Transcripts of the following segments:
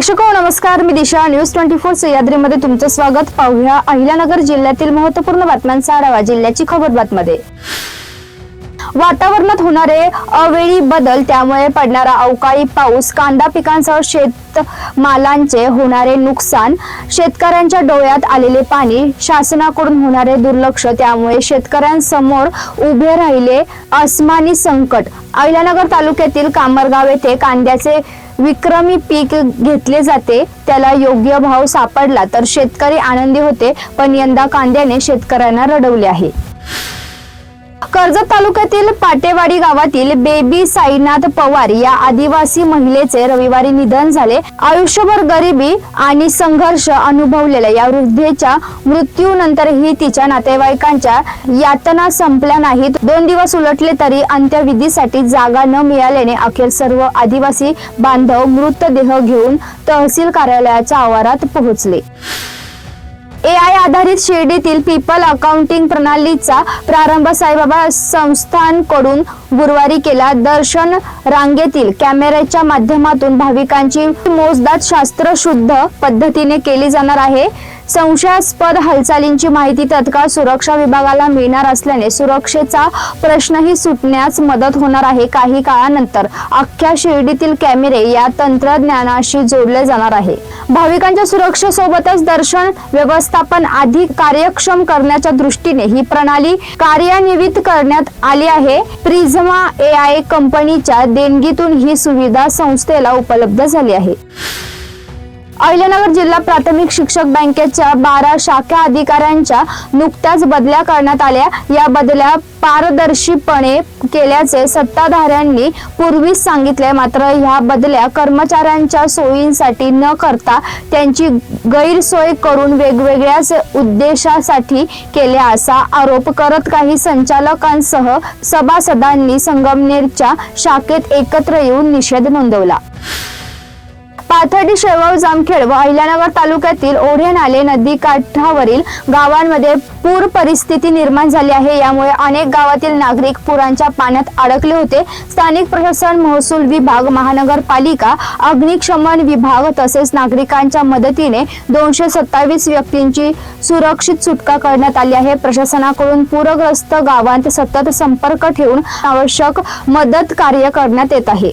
प्रेक्षको नमस्कार. मी Disha. News twenty four सह्याद्रीमध्ये तुमचं स्वागत. पाहूया. अहिल्यानगर जिल्ह्यातील महत्त्वपूर्ण बातम्यांचा आढावा जिल्ह्याची खबरबातमध्ये वातावरणात होणारे अवेळी बदल त्यामुळे पडणारा अवकाळी पाऊस कांदा पिकांसह शेत मालांचे होणारे नुकसान शेतकऱ्यांच्या डोळ्यात आलेले पाणी शासनाकडून होणारे दुर्लक्ष त्यामुळे शेतकऱ्यांसमोर उभे राहिले अस्मानी संकट. अहिल्यानगर तालुक्यातील कामरगाव येथे कांद्याचे विक्रमी पीक घेतले जाते त्याला योग्य भाव सापडला तर शेतकरी आनंदी होते पण यंदा कांद्याने शेतकऱ्यांना रडवले आहे. कर्जत तालुक्यातील पाटेवाडी गावातील बेबी साईनाथ पवार या आदिवासी महिलेचे रविवारी निधन झाले. आयुष्यभर गरिबी आणि संघर्ष अनुभवलेल्या या वृद्धेच्या मृत्यूनंतरही तिच्या नातेवाईकांच्या यातना संपल्या नाहीत. दोन दिवस उलटले तरी अंत्यविधीसाठी जागा न मिळाल्याने अखेर सर्व आदिवासी बांधव मृतदेह घेऊन तहसील कार्यालयाच्या आवारात पोहोचले. ए आय आधारित शिर्डीतील पीपल अकाउंटिंग प्रणालीचा प्रारंभ साईबाबा संस्थांकडून गुरुवारी केला. दर्शन रांगेतील कॅमेऱ्याच्या माध्यमातून भाविकांची मोजदाद शास्त्रशुद्ध पद्धतीने केली जाणार आहे. संशयास्पद हालचालींची माहिती तत्काळ सुरक्षा विभागाला मिळणार असल्याने सुरक्षेचा प्रश्नही सुटण्यास मदत होणार आहे. काही काळानंतर अख्ख्या शिर्डीतील कॅमेरे या तंत्रज्ञानाशी जोडले जाणार आहे. भाविकांच्या सुरक्षेसोबतच दर्शन व्यवस्थापन अधिक कार्यक्षम करण्याच्या दृष्टीने ही प्रणाली कार्यान्वित करण्यात आली आहे. प्रिझमा ए आय कंपनीच्या देणगीतून ही सुविधा संस्थेला उपलब्ध झाली आहे. अहिल्यानगर जिल्हा प्राथमिक शिक्षक बँकेच्या बारा शाखा अधिकाऱ्यांच्या नुकत्याच बदल्या करण्यात आल्या. या बदल्या पारदर्शीपणे केल्याचे सत्ताधाऱ्यांनी पूर्वीच सांगितले. मात्र ह्या बदल्या कर्मचाऱ्यांच्या सोयींसाठी न करता त्यांची गैरसोय करून वेगवेगळ्याच उद्देशासाठी केल्या असा आरोप करत काही संचालकांसह सभासदांनी संगमनेरच्या शाखेत एकत्र येऊन निषेध नोंदवला. पाथर्डी शेळगाव जामखेड व अहिल्यानगर तालुक्यातील ओढे नाले नदी काठावरील गावांमध्ये पूर परिस्थिती निर्माण झाली आहे. यामुळे अनेक गावातील नागरिक पुरांच्या पाण्यात अडकले होते. स्थानिक प्रशासन महसूल विभाग महानगरपालिका अग्निशमन विभाग तसेच नागरिकांच्या मदतीने दोनशे सत्तावीस व्यक्तींची सुरक्षित सुटका करण्यात आली आहे. प्रशासनाकडून पूरग्रस्त गावांत सतत संपर्क ठेवून आवश्यक मदत कार्य करण्यात येत आहे.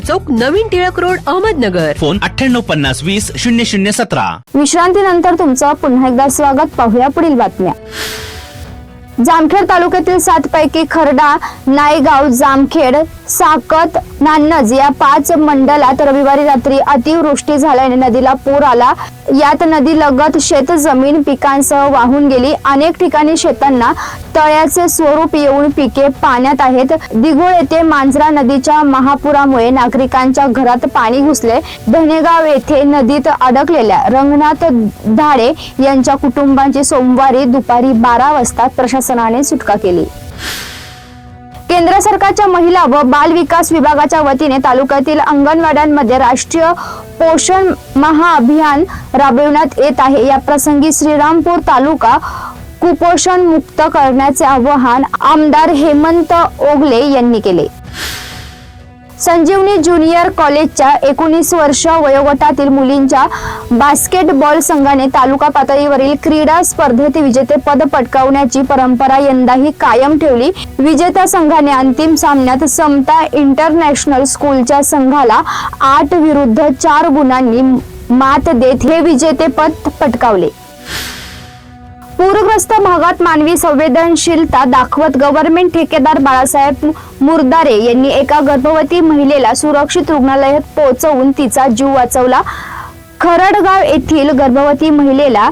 चौक नवीन टिळक रोड अहमदनगर. फोन अठ्ठ्याण्णव पन्नास वीस शून्य शून्य सतरा. विश्रांतीनंतर तुमचं पुन्हा एकदा स्वागत पाहूया पुढील बातम्या. जामखेड तालुक्यातील सात पैकी खरडा नायगाव जामखेड साकत नान्नज या पाच मंडलात रविवारी रात्री अतिवृष्टी झाल्याने नदीला पूर आला. यात नदी लगत शेत जमीन पिकांसह वाहून गेली. अनेक ठिकाणी शेतांना तळ्याचे स्वरूप येऊन पिके पाण्यात आहेत. दिघोळ येथे मांजरा नदीच्या महापुरामुळे नागरिकांच्या घरात पाणी घुसले. धनेगाव येथे नदीत अडकलेल्या रंगनाथ धाडे यांच्या कुटुंबांची सोमवारी दुपारी बारा वाजता प्रशासनाने सुटका केली. केंद्र सरकारच्या महिला व बाल विकास विभागाच्या वतीने तालुक्यातील अंगणवाड्यांमध्ये राष्ट्रीय पोषण महाअभियान राबविण्यात येत आहे. या प्रसंगी श्रीरामपूर तालुका कुपोषण मुक्त करण्याचे आवाहन आमदार हेमंत ओगले यांनी केले. संजीवनी ज्युनियर कॉलेजच्या एकोणीस वर्ष वयोगटातील मुलींच्या बास्केटबॉल संघाने तालुका पातळीवरील क्रीडा स्पर्धेत विजेतेपद पटकावण्याची परंपरा यंदाही कायम ठेवली. विजेत्या संघाने अंतिम सामन्यात समता इंटरनॅशनल स्कूलच्या संघाला आठ विरुद्ध चार गुणांनी मात देत हे विजेतेपद पटकावले. पूरग्रस्त भागात मानवी संवेदनशीलता दाखवत गव्हर्नमेंट ठेकेदार बाळासाहेब मुरदारे यांनी एका गर्भवती महिलेला सुरक्षित रुग्णालयात पोहोचवून तिचा जीव वाचवला. खरडगाव येथील गर्भवती महिलेला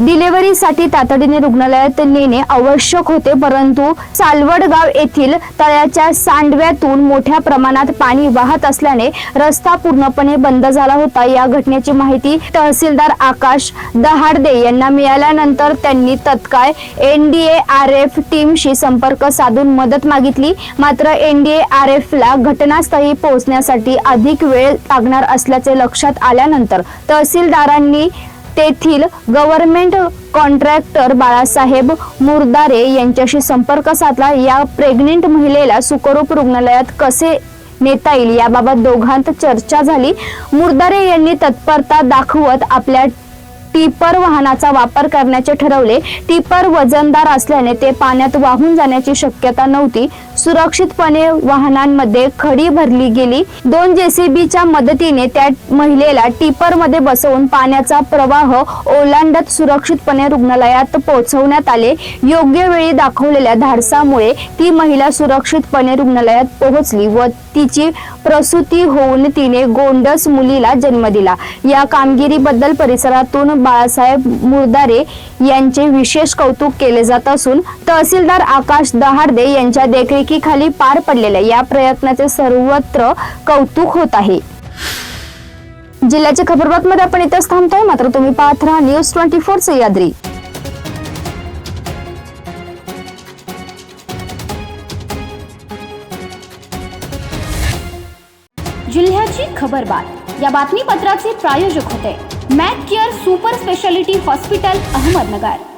डिलिव्हरीसाठी तातडीने रुग्णालयात नेणे आवश्यक होते परंतु सालवडगाव येथील तळ्याच्या सांडव्यातून मोठ्या प्रमाणात पाणी वाहत असल्याने रस्ता पूर्णपणे बंद झाला होता. या घटनेची माहिती तहसीलदार आकाश दहाडदे यांना मिळाल्यानंतर त्यांनी तत्काळ एनडीएआरएफ टीमशी संपर्क साधून मदत मागितली. मात्र एनडीएआरएफ ला घटनास्थळी पोहोचण्यासाठी अधिक वेळ लागणार असल्याचे लक्षात आल्यानंतर तहसीलदारांनी तेथील गव्हर्नमेंट कॉन्ट्रॅक्टर बाळासाहेब मुरदारे यांच्याशी संपर्क साधला. या प्रेग्नेंट महिलेला सुखरूप रुग्णालयात कसे नेता येईल याबाबत दोघांत चर्चा झाली. मुरदारे यांनी तत्परता दाखवत आपल्या टिपर वाहनाचा वापर करण्याचे ठरवले. टिपर वजनदार असल्याने ते पाण्यात वाहून जाण्याची शक्यता नव्हती. सुरक्षितपणे वाहनांमध्ये खडी भरली गेली. दोन जेसीबीच्या मदतीने त्या महिलेला टिपरमध्ये बसवून पाण्याचा प्रवाह ओलांडत सुरक्षितपणे रुग्णालयात पोहोचवण्यात आले. योग्य वेळी दाखवलेल्या धाडसामुळे ती महिला सुरक्षितपणे रुग्णालयात पोहोचली व तिची प्रसूती होऊन तिने गोंडस मुलीला जन्म दिला. या कामगिरीबद्दल परिसरातून बाळासाहेब मुरदारे यांचे विशेष कौतुक केले जात असून तहसीलदार आकाश दहाडदे यांच्या देखरेखीखाली पार पडलेल्या या प्रयत्नाचे सर्वत्र कौतुक होत आहे. जिल्ह्याच्या खबरबातमध्ये आपण इथंच थांबतोय. मात्र तुम्ही पाहत राहा न्यूज ट्वेंटी फोर सह्याद्री जिल्ह्याची खबरबात या बातमीपत्राचे प्रायोजक होते. Mac care super speciality hospital Ahmednagar.